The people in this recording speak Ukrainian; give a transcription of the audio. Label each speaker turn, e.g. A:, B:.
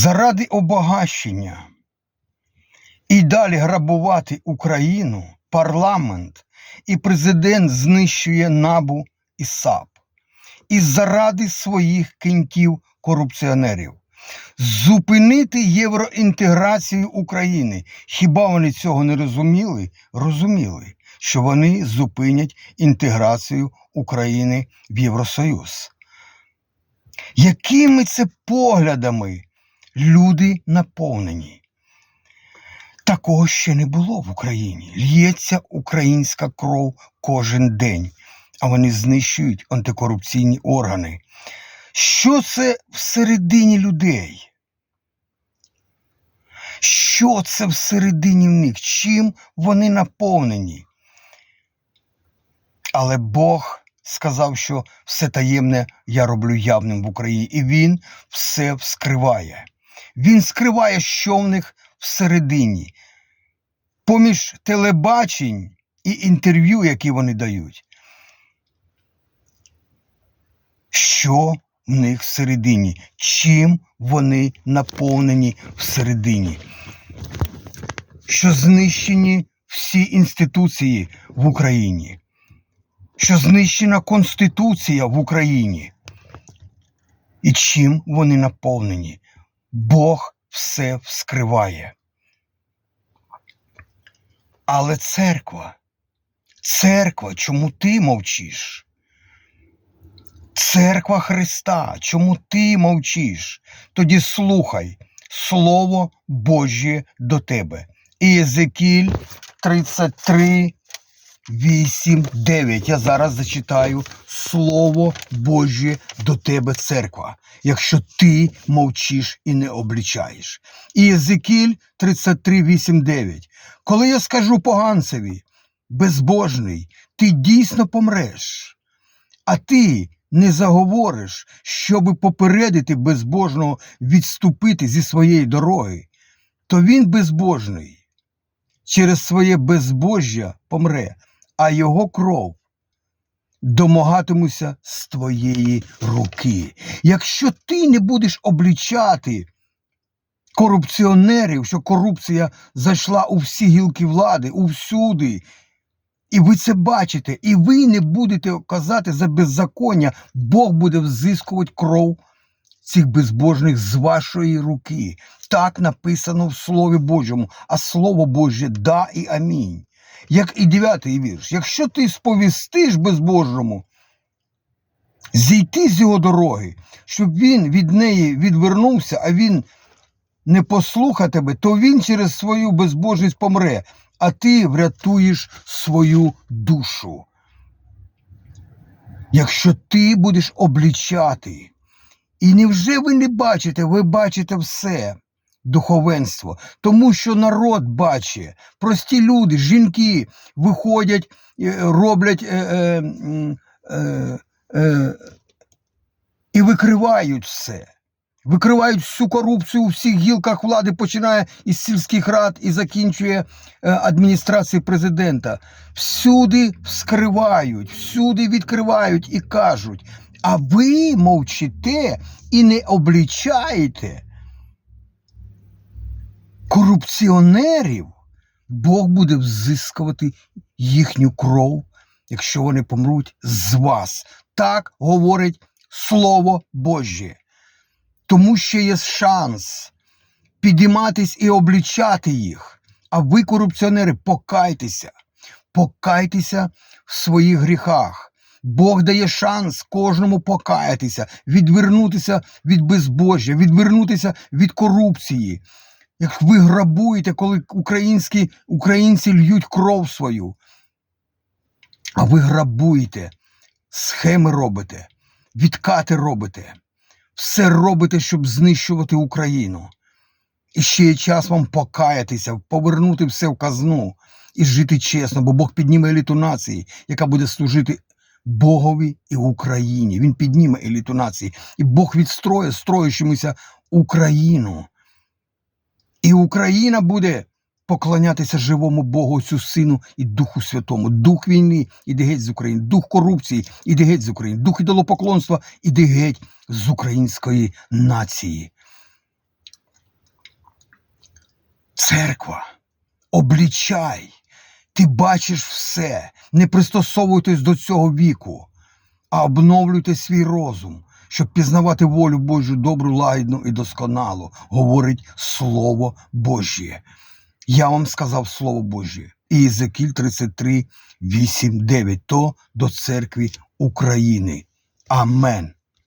A: заради обагащення і далі грабувати Україну, парламент і президент знищує набу і САП. І заради своїх кіньків корупціонерів. Зупинити євроінтеграцію України. Хіба вони цього не розуміли? Розуміли, що вони зупинять інтеграцію України в Євросоюз. Якими це поглядами люди наповнені? Такого ще не було в Україні. Лється українська кров кожен день, а вони знищують антикорупційні органи. Що це всередині людей? Що це всередині в них? Чим вони наповнені? Але Бог сказав, що все таємне я роблю явним в Україні, і Він все вскриває. Він скриває, що в них всередині. Поміж телебачень і інтерв'ю, які вони дають. Що в них всередині? Чим вони наповнені всередині? Що знищені всі інституції в Україні, що знищена Конституція в Україні. І чим вони наповнені? Бог все вскриває. Але церква, церква, чому ти мовчиш? Церква Христа, чому ти мовчиш? Тоді слухай Слово Божє до тебе. Ієзекіль 33, 8, 9. Я зараз зачитаю Слово Божє до тебе, церква, якщо ти мовчиш і не облічаєш. Ієзекіль 33, 8, 9. Коли я скажу поганцеві, безбожний, ти дійсно помреш, а ти не заговориш, щоби попередити безбожного відступити зі своєї дороги, то він безбожний через своє безбожжя помре, а його кров домагатимуся з твоєї руки. Якщо ти не будеш облічати корупціонерів, що корупція зайшла у всі гілки влади, увсюди, і ви це бачите, і ви не будете казати за беззаконня, Бог буде взискувати кров цих безбожних з вашої руки. Так написано в Слові Божому, а Слово Боже да і амінь. Як і дев'ятий вірш. Якщо ти сповістиш безбожному, зійти з його дороги, щоб він від неї відвернувся, а він не послуха тебе, то він через свою безбожність помре, а ти врятуєш свою душу. Якщо ти будеш облічати, і невже ви не бачите, ви бачите все духовенство, тому що народ бачить, прості люди, жінки виходять, е, роблять е, е, і викривають все. Викривають всю корупцію у всіх гілках влади, починає із сільських рад і закінчує адміністрації президента. Всюди вскривають, всюди відкривають і кажуть. А ви мовчите і не облічаєте корупціонерів, Бог буде взискувати їхню кров, якщо вони помруть з вас. Так говорить Слово Боже. Тому що є шанс підійматись і облічати їх. А ви, корупціонери, покайтеся, покайтеся в своїх гріхах. Бог дає шанс кожному покаятися, відвернутися від безбожжя, відвернутися від корупції. Як ви грабуєте, коли українські, українці льють кров свою, а ви грабуєте, схеми робите, відкати робите, все робите, щоб знищувати Україну. І ще є час вам покаятися, повернути все в казну і жити чесно, бо Бог підніме еліту нації, яка буде служити Богові і Україні. Він підніме еліту нації. І Бог відстроє строючимося Україну. Україна буде поклонятися живому Богу, Отцю Сину і Духу Святому. Дух війни іде геть з України, дух корупції іде геть з України, дух ідолопоклонства іде геть з української нації. Церква, облічай, ти бачиш все, не пристосовуйтесь до цього віку, а обновлюйте свій розум, щоб пізнавати волю Божу добру, лагідну і досконалу, говорить Слово Божє. Я вам сказав Слово Божє. І Єзекіль 33, 8, 9, то до церкви України. Амен.